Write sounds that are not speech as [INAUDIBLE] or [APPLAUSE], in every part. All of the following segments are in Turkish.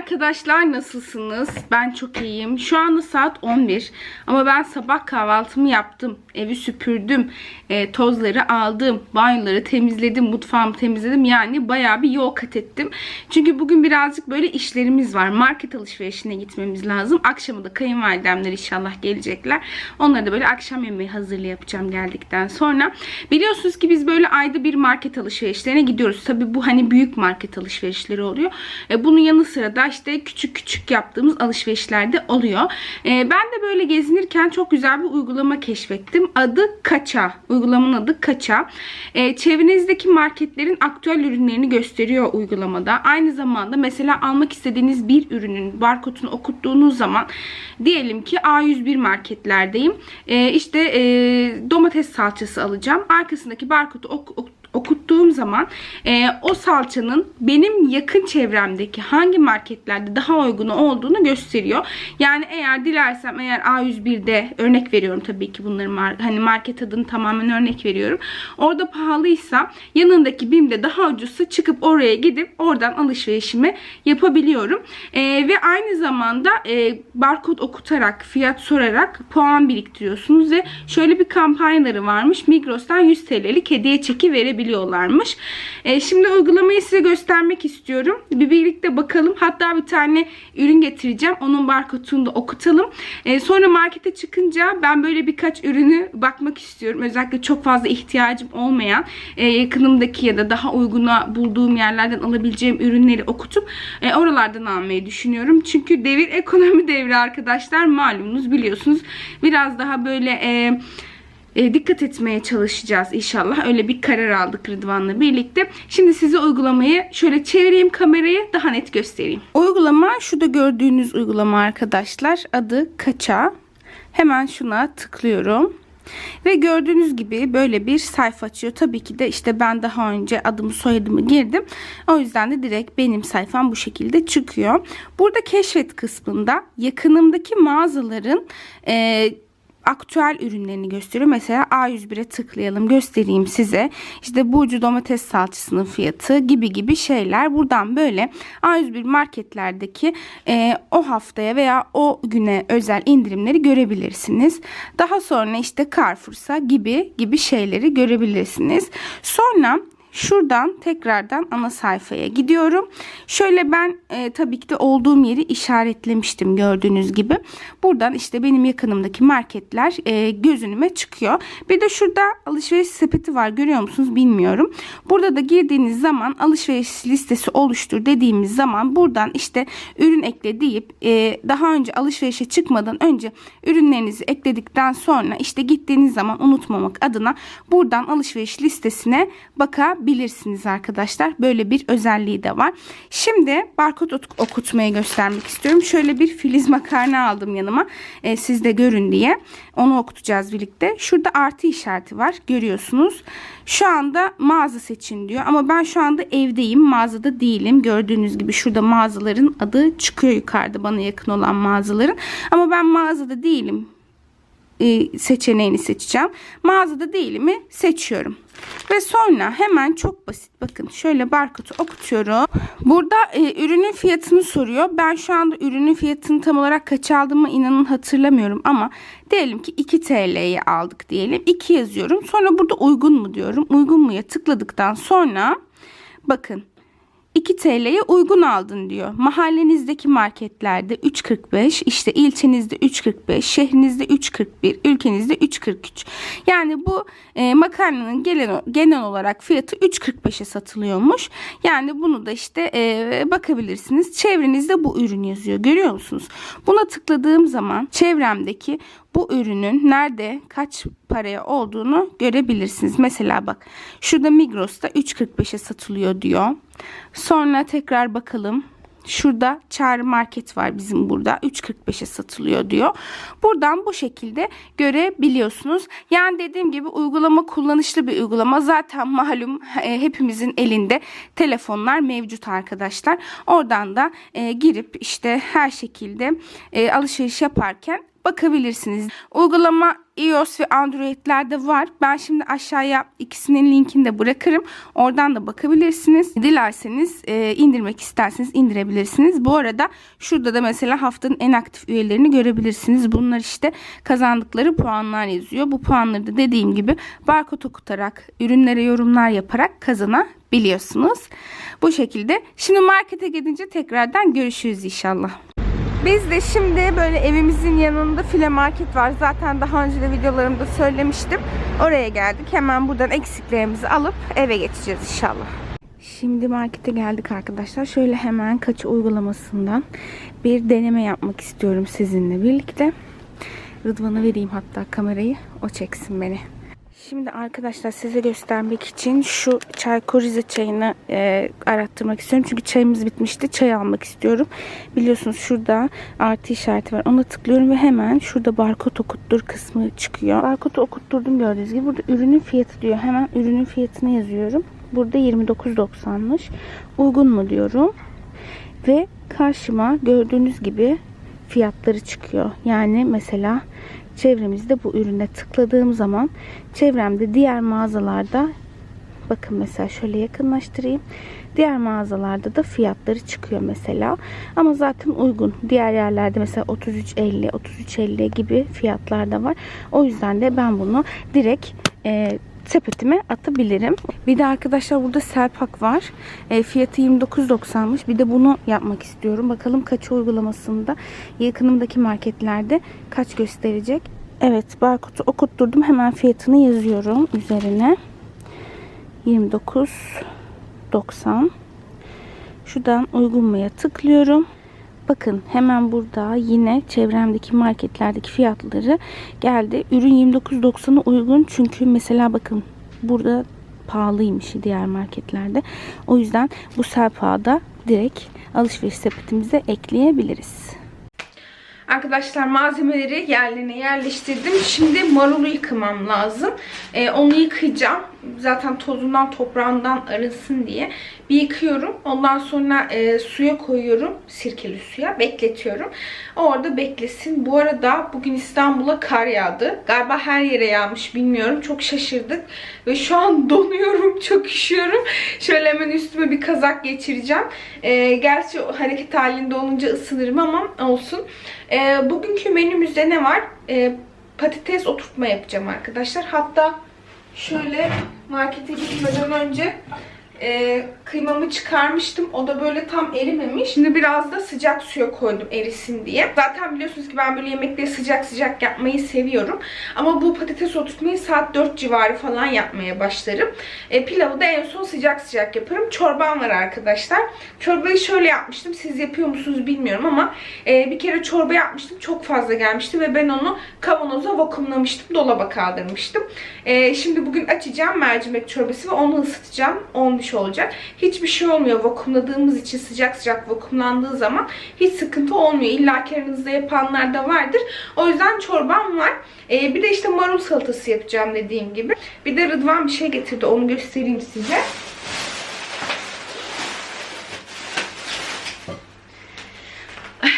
Arkadaşlar nasılsınız? Ben çok iyiyim. Şu anda saat 11 ama ben sabah kahvaltımı yaptım. Evi süpürdüm. e, tozları aldım. Banyoları temizledim. Mutfağımı temizledim. Yani bayağı bir yol kat ettim. Çünkü bugün birazcık böyle işlerimiz var. Market alışverişine gitmemiz lazım. Akşama da kayınvalidemler inşallah gelecekler. Onlara da böyle akşam yemeği hazırlı yapacağım geldikten sonra. Biliyorsunuz ki biz böyle ayda bir market alışverişlerine gidiyoruz. Tabi bu hani büyük market alışverişleri oluyor. E, bunun yanı sıra da işte küçük küçük yaptığımız alışverişler de oluyor. E, ben de böyle gezinirken çok güzel bir uygulama keşfettim. Adı Kaça. Uygulamanın adı Kaça. E, çevrenizdeki marketlerin aktüel ürünlerini gösteriyor uygulamada. Aynı zamanda mesela almak istediğiniz bir ürünün barkodunu okuttuğunuz zaman diyelim ki A101 marketlerdeyim. E, işte e, domates salçası alacağım. Arkasındaki barkodu ok- ok- okuttuğum zaman e, o salçanın benim yakın çevremdeki hangi marketlerde daha uygun olduğunu gösteriyor. Yani eğer dilersem eğer A101'de örnek veriyorum tabii ki bunları mar- hani market adını tamamen örnek veriyorum. Orada pahalıysa yanındaki BİM'de daha ucuzsa çıkıp oraya gidip oradan alışverişimi yapabiliyorum. E, ve aynı zamanda e, barkod okutarak fiyat sorarak puan biriktiriyorsunuz ve şöyle bir kampanyaları varmış. Migros'tan 100 TL'lik hediye çeki verebiliyorlarmış. E, şimdi uygulamayı size göstermek istiyorum. Bir birlikte bakalım. Hatta bir tane ürün getireceğim. Onun barkodunu da okutalım. E, sonra markete çıkınca ben böyle birkaç ürünü bakmak istiyorum. Özellikle çok fazla ihtiyacım olmayan e, yakınımdaki ya da daha uyguna bulduğum yerlerden alabileceğim ürünleri okutup e, oralardan almayı düşünüyorum. Çünkü devir ekonomi devri arkadaşlar malumunuz biliyorsunuz. Biraz daha böyle e, e, dikkat etmeye çalışacağız inşallah. Öyle bir karar aldık Rıdvan'la birlikte. Şimdi size uygulamayı şöyle çevireyim kamerayı daha net göstereyim. Uygulama şurada gördüğünüz uygulama arkadaşlar. Adı Kaça. Hemen şuna tıklıyorum. Ve gördüğünüz gibi böyle bir sayfa açıyor. Tabii ki de işte ben daha önce adımı soyadımı girdim. O yüzden de direkt benim sayfam bu şekilde çıkıyor. Burada keşfet kısmında yakınımdaki mağazaların e, aktüel ürünlerini gösteriyor. Mesela A101'e tıklayalım göstereyim size. İşte Burcu domates salçasının fiyatı gibi gibi şeyler. Buradan böyle A101 marketlerdeki e, o haftaya veya o güne özel indirimleri görebilirsiniz. Daha sonra işte Carrefour'sa gibi gibi şeyleri görebilirsiniz. Sonra Şuradan tekrardan ana sayfaya gidiyorum. Şöyle ben e, tabii ki de olduğum yeri işaretlemiştim gördüğünüz gibi. Buradan işte benim yakınımdaki marketler e, göz çıkıyor. Bir de şurada alışveriş sepeti var görüyor musunuz bilmiyorum. Burada da girdiğiniz zaman alışveriş listesi oluştur dediğimiz zaman buradan işte ürün ekle deyip e, daha önce alışverişe çıkmadan önce ürünlerinizi ekledikten sonra işte gittiğiniz zaman unutmamak adına buradan alışveriş listesine bakabilirsiniz bilirsiniz arkadaşlar. Böyle bir özelliği de var. Şimdi barkod okutmayı göstermek istiyorum. Şöyle bir filiz makarna aldım yanıma. E, siz de görün diye. Onu okutacağız birlikte. Şurada artı işareti var. Görüyorsunuz. Şu anda mağaza seçin diyor. Ama ben şu anda evdeyim. Mağazada değilim. Gördüğünüz gibi şurada mağazaların adı çıkıyor yukarıda bana yakın olan mağazaların. Ama ben mağazada değilim e, seçeneğini seçeceğim. Mağazada değilimi seçiyorum. Ve sonra hemen çok basit bakın şöyle barkodu okutuyorum. Burada e, ürünün fiyatını soruyor. Ben şu anda ürünün fiyatını tam olarak kaç aldığımı inanın hatırlamıyorum ama diyelim ki 2 TL'ye aldık diyelim. 2 yazıyorum. Sonra burada uygun mu diyorum. Uygun muya tıkladıktan sonra bakın 2 TL'ye uygun aldın diyor. Mahallenizdeki marketlerde 3.45, işte ilçenizde 3.45, şehrinizde 3.41, ülkenizde 3.43. Yani bu e, makarnanın genel, genel olarak fiyatı 3.45'e satılıyormuş. Yani bunu da işte e, bakabilirsiniz. Çevrenizde bu ürün yazıyor. Görüyor musunuz? Buna tıkladığım zaman çevremdeki bu ürünün nerede kaç paraya olduğunu görebilirsiniz. Mesela bak şurada Migros'ta 3.45'e satılıyor diyor. Sonra tekrar bakalım. Şurada çağrı market var bizim burada 3.45'e satılıyor diyor. Buradan bu şekilde görebiliyorsunuz. Yani dediğim gibi uygulama kullanışlı bir uygulama. Zaten malum e, hepimizin elinde telefonlar mevcut arkadaşlar. Oradan da e, girip işte her şekilde e, alışveriş yaparken bakabilirsiniz. Uygulama iOS ve Android'lerde var. Ben şimdi aşağıya ikisinin linkini de bırakırım. Oradan da bakabilirsiniz. Dilerseniz e, indirmek isterseniz indirebilirsiniz. Bu arada şurada da mesela haftanın en aktif üyelerini görebilirsiniz. Bunlar işte kazandıkları puanlar yazıyor. Bu puanları da dediğim gibi barkod okutarak, ürünlere yorumlar yaparak kazanabiliyorsunuz. Bu şekilde. Şimdi markete gidince tekrardan görüşürüz inşallah. Biz de şimdi böyle evimizin yanında file market var. Zaten daha önce de videolarımda söylemiştim. Oraya geldik. Hemen buradan eksiklerimizi alıp eve geçeceğiz inşallah. Şimdi markete geldik arkadaşlar. Şöyle hemen kaçı uygulamasından bir deneme yapmak istiyorum sizinle birlikte. Rıdvan'a vereyim hatta kamerayı. O çeksin beni. Şimdi arkadaşlar size göstermek için şu Çaykur Rize çayını e, arattırmak istiyorum. Çünkü çayımız bitmişti. Çay almak istiyorum. Biliyorsunuz şurada artı işareti var. Ona tıklıyorum ve hemen şurada barkod okuttur kısmı çıkıyor. Barkodu okutturdum gördüğünüz gibi. Burada ürünün fiyatı diyor. Hemen ürünün fiyatını yazıyorum. Burada 29.90'mış. Uygun mu diyorum. Ve karşıma gördüğünüz gibi fiyatları çıkıyor. Yani mesela çevremizde bu ürüne tıkladığım zaman çevremde diğer mağazalarda bakın mesela şöyle yakınlaştırayım. Diğer mağazalarda da fiyatları çıkıyor mesela. Ama zaten uygun. Diğer yerlerde mesela 33.50, 33.50 gibi fiyatlar da var. O yüzden de ben bunu direkt e, sepetime atabilirim. Bir de arkadaşlar burada Selpak var. E, fiyatı 29.90'mış. Bir de bunu yapmak istiyorum. Bakalım kaç uygulamasında yakınımdaki marketlerde kaç gösterecek. Evet barkodu okutturdum. Hemen fiyatını yazıyorum üzerine. 29.90 Şuradan uygun muya tıklıyorum. Bakın hemen burada yine çevremdeki marketlerdeki fiyatları geldi. Ürün 29.90'a uygun çünkü mesela bakın burada pahalıymış diğer marketlerde. O yüzden bu Selpa'da direkt alışveriş sepetimize ekleyebiliriz. Arkadaşlar malzemeleri yerlerine yerleştirdim. Şimdi marulu yıkamam lazım. Ee, onu yıkayacağım. Zaten tozundan toprağından arınsın diye. Bir yıkıyorum. Ondan sonra e, suya koyuyorum. Sirkeli suya. Bekletiyorum. Orada beklesin. Bu arada bugün İstanbul'a kar yağdı. Galiba her yere yağmış bilmiyorum. Çok şaşırdık. Ve şu an [LAUGHS] donuyorum. Çok üşüyorum. Şöyle hemen üstüme bir kazak geçireceğim. E, gerçi hareket halinde olunca ısınırım ama olsun. E, bugünkü menümüzde ne var? E, patates oturtma yapacağım arkadaşlar. Hatta şöyle markete gitmeden önce e, kıymamı çıkarmıştım. O da böyle tam erimemiş. Şimdi biraz da sıcak suya koydum erisin diye. Zaten biliyorsunuz ki ben böyle yemekleri sıcak sıcak yapmayı seviyorum. Ama bu patates oturtmayı saat 4 civarı falan yapmaya başlarım. E, pilavı da en son sıcak sıcak yaparım. Çorbam var arkadaşlar. Çorbayı şöyle yapmıştım. Siz yapıyor musunuz bilmiyorum ama e, bir kere çorba yapmıştım. Çok fazla gelmişti ve ben onu kavanoza vakumlamıştım. Dolaba kaldırmıştım. E, şimdi bugün açacağım mercimek çorbası ve onu ısıtacağım. Olmuş olacak. Hiçbir şey olmuyor. Vakumladığımız için sıcak sıcak vakumlandığı zaman hiç sıkıntı olmuyor. İlla ki aranızda yapanlar da vardır. O yüzden çorbam var. Ee, bir de işte marul salatası yapacağım dediğim gibi. Bir de Rıdvan bir şey getirdi. Onu göstereyim size. [SIGHS]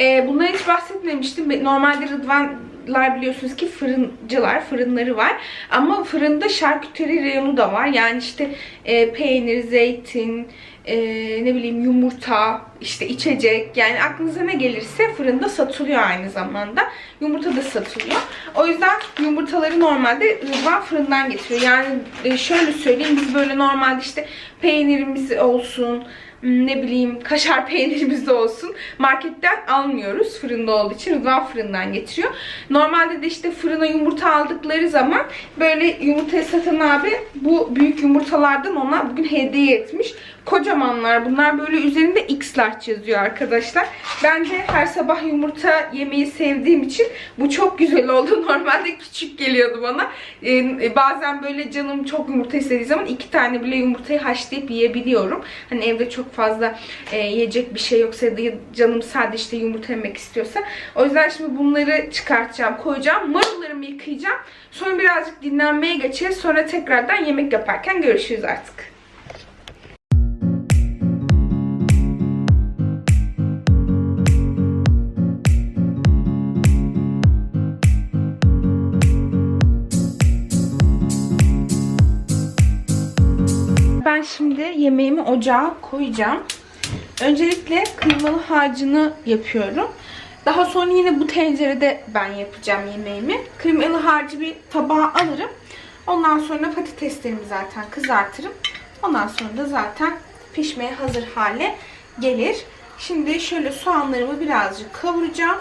Ee, bundan hiç bahsetmemiştim. Normalde Rıdvanlar biliyorsunuz ki fırıncılar, fırınları var. Ama fırında şarküteri reyonu da var. Yani işte e, peynir, zeytin, e, ne bileyim yumurta, işte içecek. Yani aklınıza ne gelirse fırında satılıyor aynı zamanda. Yumurta da satılıyor. O yüzden yumurtaları normalde Rıdvan fırından getiriyor. Yani e, şöyle söyleyeyim biz böyle normalde işte peynirimiz olsun, ne bileyim kaşar peynirimiz olsun marketten almıyoruz fırında olduğu için Rıdvan fırından getiriyor. Normalde de işte fırına yumurta aldıkları zaman böyle yumurtayı satan abi bu büyük yumurtalardan ona bugün hediye etmiş. Kocamanlar bunlar böyle üzerinde X large yazıyor arkadaşlar. Ben de her sabah yumurta yemeyi sevdiğim için bu çok güzel oldu. [LAUGHS] Normalde küçük geliyordu bana. Ee, bazen böyle canım çok yumurta istediği zaman iki tane bile yumurtayı haşlayıp yiyebiliyorum. Hani evde çok fazla e, yiyecek bir şey yoksa ya da canım sadece işte yumurta yemek istiyorsa. O yüzden şimdi bunları çıkartacağım, koyacağım. Marullarımı yıkayacağım. Sonra birazcık dinlenmeye geçeceğiz. Sonra tekrardan yemek yaparken görüşürüz artık. Şimdi yemeğimi ocağa koyacağım. Öncelikle kıymalı harcını yapıyorum. Daha sonra yine bu tencerede ben yapacağım yemeğimi. Kıymalı harcı bir tabağa alırım. Ondan sonra patateslerimi zaten kızartırım. Ondan sonra da zaten pişmeye hazır hale gelir. Şimdi şöyle soğanlarımı birazcık kavuracağım.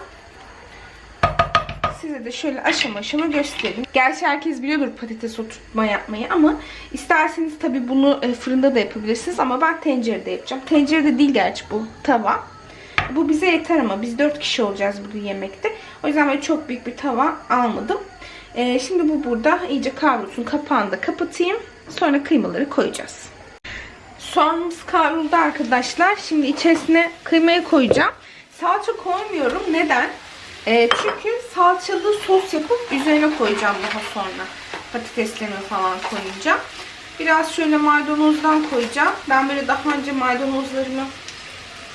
Size de şöyle aşama aşama göstereyim. Gerçi herkes biliyordur patates oturtma yapmayı ama isterseniz tabii bunu e, fırında da yapabilirsiniz ama ben tencerede yapacağım. Tencerede değil gerçi bu tava. Bu bize yeter ama biz 4 kişi olacağız bugün yemekte. O yüzden böyle çok büyük bir tava almadım. E, şimdi bu burada iyice kavrulsun. Kapağını da kapatayım. Sonra kıymaları koyacağız. Soğanımız kavruldu arkadaşlar. Şimdi içerisine kıymayı koyacağım. Salça koymuyorum. Neden? Ee, çünkü salçalı sos yapıp üzerine koyacağım daha sonra. Patateslerimi falan koyacağım. Biraz şöyle maydanozdan koyacağım. Ben böyle daha önce maydanozlarımı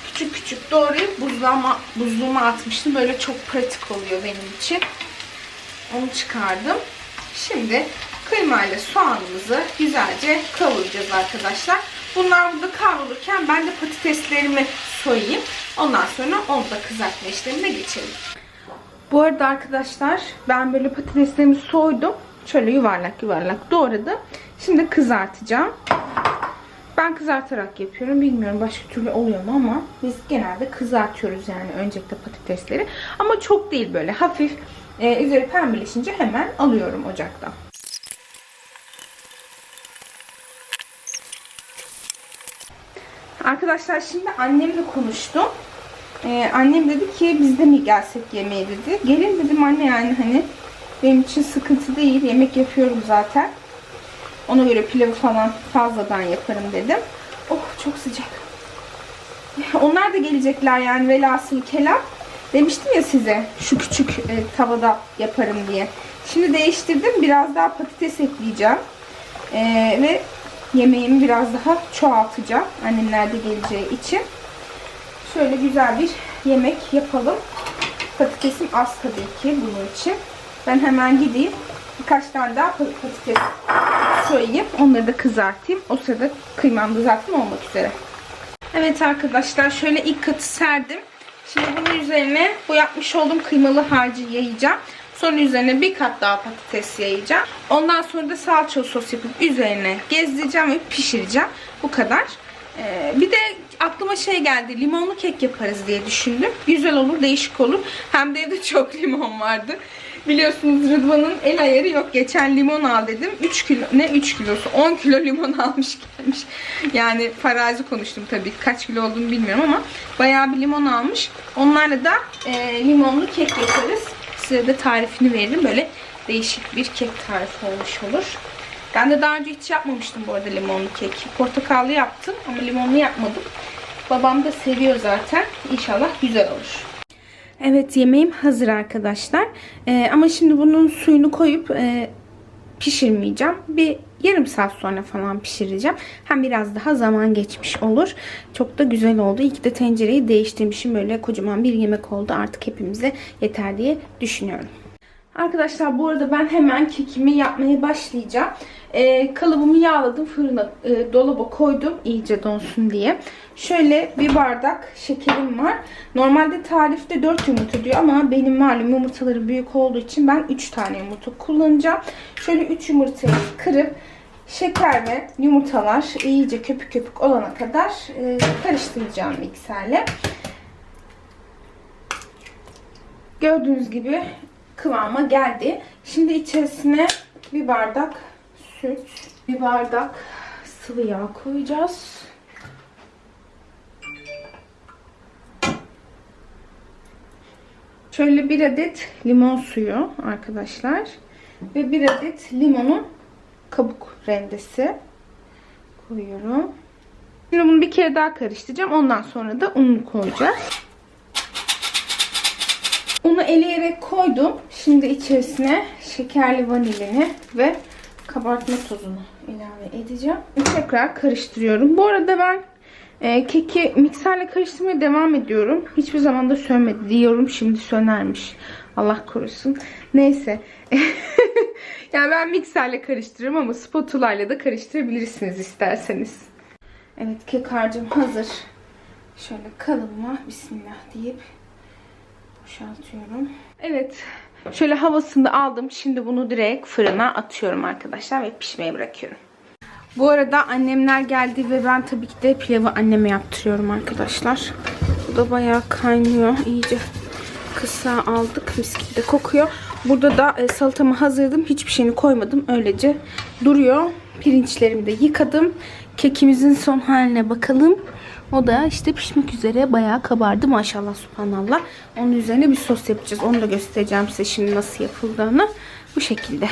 küçük küçük doğrayıp buzluğuma, buzluğuma atmıştım. Böyle çok pratik oluyor benim için. Onu çıkardım. Şimdi kıymayla soğanımızı güzelce kavuracağız arkadaşlar. Bunlar burada kavrulurken ben de patateslerimi soyayım. Ondan sonra onu da kızartma işlemine geçelim. Bu arada arkadaşlar ben böyle patateslerimi soydum. Şöyle yuvarlak yuvarlak doğradım. Şimdi kızartacağım. Ben kızartarak yapıyorum. Bilmiyorum başka türlü oluyor mu ama biz genelde kızartıyoruz yani öncelikle patatesleri. Ama çok değil böyle hafif e, üzeri pembeleşince hemen alıyorum ocaktan. Arkadaşlar şimdi annemle konuştum. Ee, annem dedi ki biz de mi gelsek yemeğe dedi. Gelin dedim anne yani hani benim için sıkıntı değil. Yemek yapıyorum zaten. Ona göre pilavı falan fazladan yaparım dedim. Oh çok sıcak. [LAUGHS] Onlar da gelecekler yani velhasıl kelam. Demiştim ya size şu küçük e, tavada yaparım diye. Şimdi değiştirdim. Biraz daha patates ekleyeceğim. Ee, ve yemeğimi biraz daha çoğaltacağım. Annemler de geleceği için. Şöyle güzel bir yemek yapalım. Patatesim az tabii ki bunun için. Ben hemen gideyim. Birkaç tane daha patates soyayım. Onları da kızartayım. O sırada kıymam da zaten olmak üzere. Evet arkadaşlar şöyle ilk katı serdim. Şimdi bunun üzerine bu yapmış olduğum kıymalı harcı yayacağım. Sonra üzerine bir kat daha patates yayacağım. Ondan sonra da salça sos yapıp üzerine gezdireceğim ve pişireceğim. Bu kadar. Ee, bir de aklıma şey geldi. Limonlu kek yaparız diye düşündüm. Güzel olur, değişik olur. Hem de evde çok [LAUGHS] limon vardı. Biliyorsunuz Rıdvan'ın el ayarı yok. Geçen limon al dedim. 3 kilo, ne 3 kilosu? 10 kilo limon [LAUGHS] almış gelmiş. Yani farazi konuştum tabii. Kaç kilo olduğunu bilmiyorum ama bayağı bir limon almış. Onlarla da e, limonlu kek yaparız. Size de tarifini veririm. Böyle değişik bir kek tarifi olmuş olur. Ben de daha önce hiç yapmamıştım bu arada limonlu kek. Portakallı yaptım ama limonlu yapmadım. Babam da seviyor zaten. İnşallah güzel olur. Evet yemeğim hazır arkadaşlar. Ee, ama şimdi bunun suyunu koyup e, pişirmeyeceğim. Bir yarım saat sonra falan pişireceğim. Hem biraz daha zaman geçmiş olur. Çok da güzel oldu. Ki de tencereyi değiştirmişim. Böyle kocaman bir yemek oldu. Artık hepimize yeter diye düşünüyorum. Arkadaşlar bu arada ben hemen kekimi yapmaya başlayacağım. Ee, kalıbımı yağladım fırına e, dolaba koydum iyice donsun diye. Şöyle bir bardak şekerim var. Normalde tarifte 4 yumurta diyor ama benim malum yumurtaları büyük olduğu için ben 3 tane yumurta kullanacağım. Şöyle 3 yumurtayı kırıp şeker ve yumurtalar iyice köpük köpük olana kadar e, karıştıracağım mikserle. Gördüğünüz gibi kıvama geldi. Şimdi içerisine bir bardak süt, bir bardak sıvı yağ koyacağız. Şöyle bir adet limon suyu arkadaşlar. Ve bir adet limonun kabuk rendesi koyuyorum. Şimdi bunu bir kere daha karıştıracağım. Ondan sonra da ununu koyacağız. Unu eleyerek koydum. Şimdi içerisine şekerli vanilini ve kabartma tozunu ilave edeceğim. Tekrar karıştırıyorum. Bu arada ben e, keki mikserle karıştırmaya devam ediyorum. Hiçbir zaman da sönmedi diyorum. Şimdi sönermiş. Allah korusun. Neyse. [LAUGHS] yani ben mikserle karıştırırım ama spatula ile de karıştırabilirsiniz isterseniz. Evet kek harcım hazır. Şöyle kalıbıma bismillah deyip boşaltıyorum. Evet. Şöyle havasını aldım. Şimdi bunu direkt fırına atıyorum arkadaşlar ve pişmeye bırakıyorum. Bu arada annemler geldi ve ben tabii ki de pilavı anneme yaptırıyorum arkadaşlar. Bu da bayağı kaynıyor. İyice kısa aldık. Mis gibi de kokuyor. Burada da e, salatamı hazırladım. Hiçbir şeyini koymadım. Öylece duruyor. Pirinçlerimi de yıkadım. Kekimizin son haline bakalım. O da işte pişmek üzere bayağı kabardı maşallah subhanallah. Onun üzerine bir sos yapacağız. Onu da göstereceğim size şimdi nasıl yapıldığını. Bu şekilde.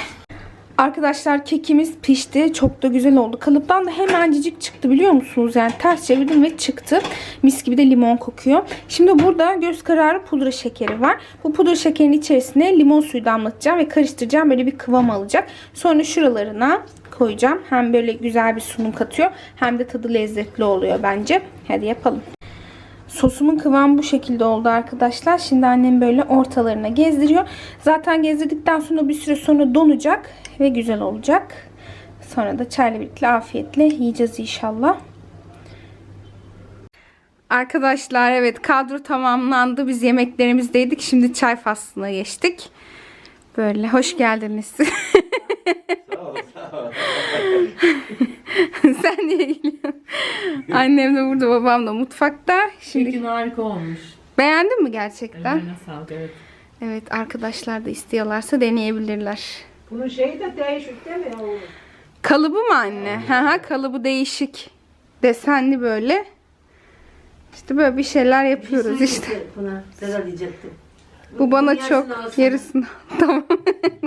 Arkadaşlar kekimiz pişti. Çok da güzel oldu. Kalıptan da hemencik çıktı biliyor musunuz? Yani ters çevirdim ve çıktı. Mis gibi de limon kokuyor. Şimdi burada göz kararı pudra şekeri var. Bu pudra şekerinin içerisine limon suyu damlatacağım ve karıştıracağım. Böyle bir kıvam alacak. Sonra şuralarına koyacağım. Hem böyle güzel bir sunum katıyor. Hem de tadı lezzetli oluyor bence. Hadi yapalım. Sosumun kıvamı bu şekilde oldu arkadaşlar. Şimdi annem böyle ortalarına gezdiriyor. Zaten gezdirdikten sonra bir süre sonra donacak ve güzel olacak. Sonra da çayla birlikte afiyetle yiyeceğiz inşallah. Arkadaşlar evet kadro tamamlandı. Biz yemeklerimizdeydik. Şimdi çay faslına geçtik. Böyle hoş geldiniz. [LAUGHS] [LAUGHS] Sen niye geliyorsun? Annem de burada, babam da mutfakta. Şimdi Kekin harika olmuş. beğendin mi gerçekten? Eline sağlık evet. Evet arkadaşlar da istiyorlarsa deneyebilirler. Bunun şeyi de değişik değil mi? O Kalıbı mı anne? Hı hı kalıbı değişik. Desenli böyle. İşte böyle bir şeyler yapıyoruz işte. Buna zarar diyecektim. Bu bana Yarısını çok alsana. yarısını. [LAUGHS] tamam.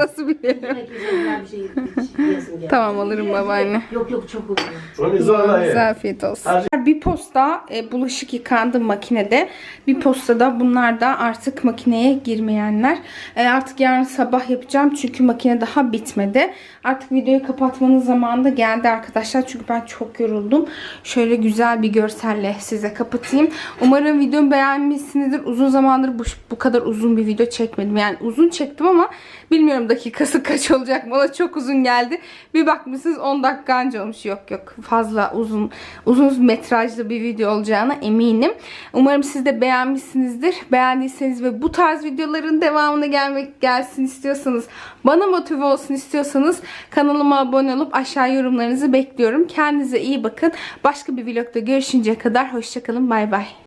Nasıl biliyorum? Yine güzel bir şey. Tamam alırım babaanne. Yok yok çok olur. Onu zorla Size ye. afiyet olsun. Bir posta e, bulaşık yıkandı makinede. Bir postada bunlar da artık makineye girmeyenler. E, artık yarın sabah yapacağım çünkü makine daha bitmedi. Artık videoyu kapatmanın zamanı da geldi arkadaşlar. Çünkü ben çok yoruldum. Şöyle güzel bir görselle size kapatayım. Umarım videomu beğenmişsinizdir. Uzun zamandır bu, bu kadar uzun bir video çekmedim. Yani uzun çektim ama bilmiyorum dakikası [LAUGHS] kaç olacak. Bana çok uzun geldi. Bir bakmışsınız 10 dakika anca olmuş. Yok yok fazla uzun uzun metrajlı bir video olacağına eminim. Umarım siz de beğenmişsinizdir. Beğendiyseniz ve bu tarz videoların devamını gelmek gelsin istiyorsanız, bana motive olsun istiyorsanız kanalıma abone olup aşağı yorumlarınızı bekliyorum. Kendinize iyi bakın. Başka bir vlogda görüşünceye kadar hoşçakalın. Bay bay.